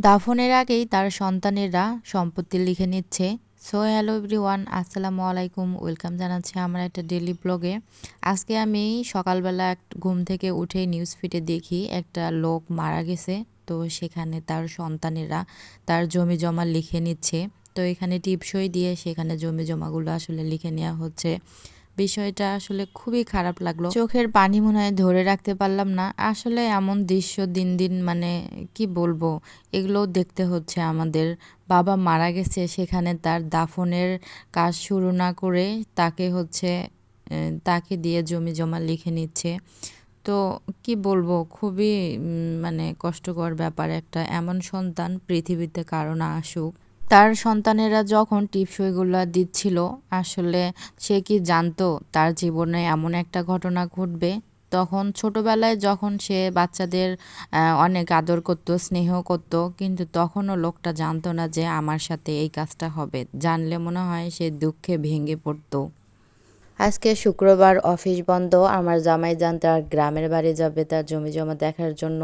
দাফনের আগেই তার সন্তানেরা সম্পত্তি লিখে নিচ্ছে। সো, হ্যালো এভরিওয়ান, আসসালামু আলাইকুম। ওয়েলকাম জানাচ্ছি আমার একটা ডেলি ব্লগে। আজকে আমি সকালবেলা এক- ঘুম থেকে উঠে নিউজ ফিডে দেখি একটা লোক মারা গেছে। তো সেখানে তার সন্তানেরা তার জমি জমা লিখে নিচ্ছে। তো এখানে টিপসই দিয়ে সেখানে জমি জমাগুলো আসলে লিখে নেওয়া হচ্ছে। বিষয়টা আসলে খুবই খারাপ লাগল। চোখের পানি মনে হয় ধরে রাখতে পারলাম না। আসলে এমন দৃশ্য দিন দিন মানে কি বলব, এগুলোও দেখতে হচ্ছে আমাদের। বাবা মারা গেছে, সেখানে তার দাফনের কাজ শুরু না করে তাকে হচ্ছে তাকে দিয়ে জমি জমা লিখে নিচ্ছে। তো কি বলব, খুবই মানে কষ্টকর ব্যাপার একটা। এমন সন্তান পৃথিবীতে কারও না আসুক। তার সন্তানেরা যখন টিপসইগুলো দিচ্ছিল, আসলে সে কি জানতো তার জীবনে এমন একটা ঘটনা ঘটবে? তখন ছোটবেলায় যখন সে বাচ্চাদের অনেক আদর করতো, স্নেহ করত, কিন্তু তখনও লোকটা জানতো না যে আমার সাথে এই কাজটা হবে। জানলে মনে হয় সে দুঃখে ভেঙে পড়তো। আজকে শুক্রবার অফিস বন্ধ, আমার জামাই যান তার গ্রামের বাড়ি যাবে তার জমি জমা দেখার জন্য।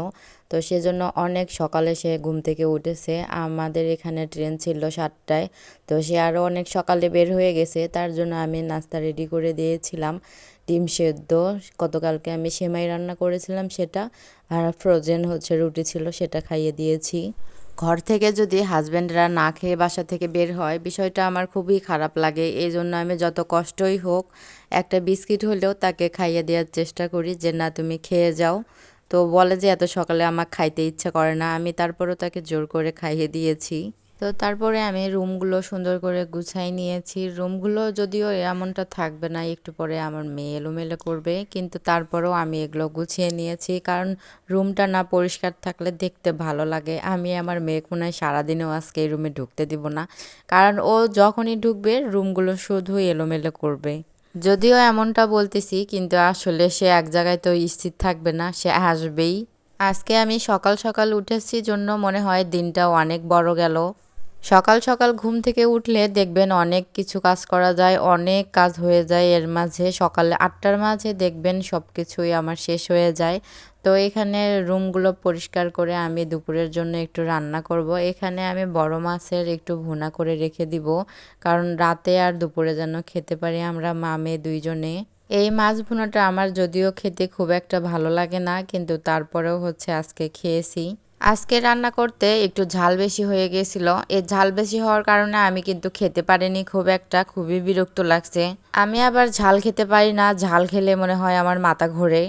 তো সেজন্য অনেক সকালে সে ঘুম থেকে উঠেছে। আমাদের এখানে ট্রেন ছিল সাতটায়, তো সে আরও অনেক সকালে বের হয়ে গেছে। তার জন্য আমি নাস্তা রেডি করে দিয়েছিলাম। ডিম সেদ্ধ, গতকালকে আমি সেমাই রান্না করেছিলাম সেটা, আর ফ্রোজেন হচ্ছে রুটি ছিল সেটা খাইয়ে দিয়েছি। ঘর থেকে যদি হাজব্যান্ডরা না খেয়ে বাসা থেকে বের হয়, বিষয়টা আমার খুবই খারাপ লাগে। এই জন্য আমি যত কষ্টই হোক, একটা বিস্কিট হলেও তাকে খাইয়ে দেওয়ার চেষ্টা করি যে, না, তুমি খেয়ে যাও। তো বলে যে, এত সকালে আমার খাইতে ইচ্ছা করে না। আমি তারপরও তাকে জোর করে খাইয়ে দিয়েছি। তো তারপরে আমি রুমগুলো সুন্দর করে গুছাই নিয়েছি। রুমগুলো যদিও এমনটা থাকবে না, একটু পরে আমার মেয়ে এলোমেলো করবে, কিন্তু তারপরেও আমি এগুলো গুছিয়ে নিয়েছি। কারণ রুমটা না পরিষ্কার থাকলে দেখতে ভালো লাগে। আমি আমার মেয়ে মনে হয় সারাদিনেও আজকে এই রুমে ঢুকতে দিব না। কারণ ও যখনই ঢুকবে, রুমগুলো শুধু এলোমেলো করবে। যদিও এমনটা বলতেছি, কিন্তু আসলে সে এক জায়গায় তো স্থির থাকবে না, সে আসবেই। আজকে আমি সকাল সকাল উঠেছি, জন্য মনে হয় দিনটাও অনেক বড় গেল। সকাল সকাল ঘুম থেকে উঠলে দেখবেন অনেক কিছু কাজ করা যায়, অনেক কাজ হয়ে যায়। এর মাঝে সকালে আটটার মাঝে দেখবেন সব কিছুই আমার শেষ হয়ে যায়। তো এখানে রুমগুলো পরিষ্কার করে আমি দুপুরের জন্য একটু রান্না করব। এখানে আমি বড় মাছের একটু ভুনা করে রেখে দিব, কারণ রাতে আর দুপুরে যেন খেতে পারি আমরা, মা, মেয়ে দুইজনে। এই মাছ ভুনাটা আমার যদিও খেতে খুব একটা ভালো লাগে না, কিন্তু তারপরেও হচ্ছে আজকে খেয়েছি। আজকে রান্না করতে একটু ঝাল বেশি হয়ে গেছিল। এই ঝাল বেশি হওয়ার কারণে আমি কিন্তু খেতে পারিনি, খুব একটা, খুবই বিরক্ত লাগছে। আমি আবার ঝাল খেতে পারি না, ঝাল খেলে মনে হয় আমার মাথা ঘোরে।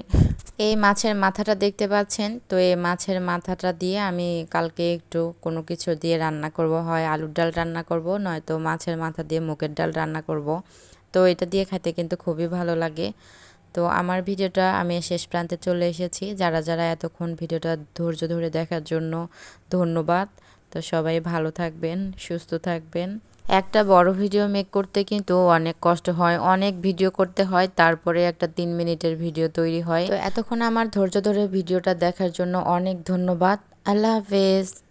এই মাছের মাথাটা দেখতে পাচ্ছেন? তো এই মাছের মাথাটা দিয়ে আমি কালকে একটু কোনো কিছু দিয়ে রান্না করব। হয় আলুর ডাল রান্না করব, নয়তো মাছের মাথা দিয়ে মুগের ডাল রান্না করব। তো এটা দিয়ে খেতে কিন্তু খুবই ভালো লাগে। তো আমার ভিডিওটা আমি শেষ প্রান্তে চলে এসেছি। যারা যারা এতক্ষণ ভিডিওটা ধৈর্য ধরে দেখার জন্য ধন্যবাদ। তো সবাই ভালো থাকবেন, সুস্থ থাকবেন। একটা বড় ভিডিও মেক করতে কিন্তু অনেক কষ্ট হয়, অনেক ভিডিও করতে হয়, তারপরে একটা তিন মিনিটের ভিডিও তৈরি হয়। তো এতক্ষণ আমার ধৈর্য ধরে ভিডিওটা দেখার জন্য অনেক ধন্যবাদ। আল্লাহ হাফেজ।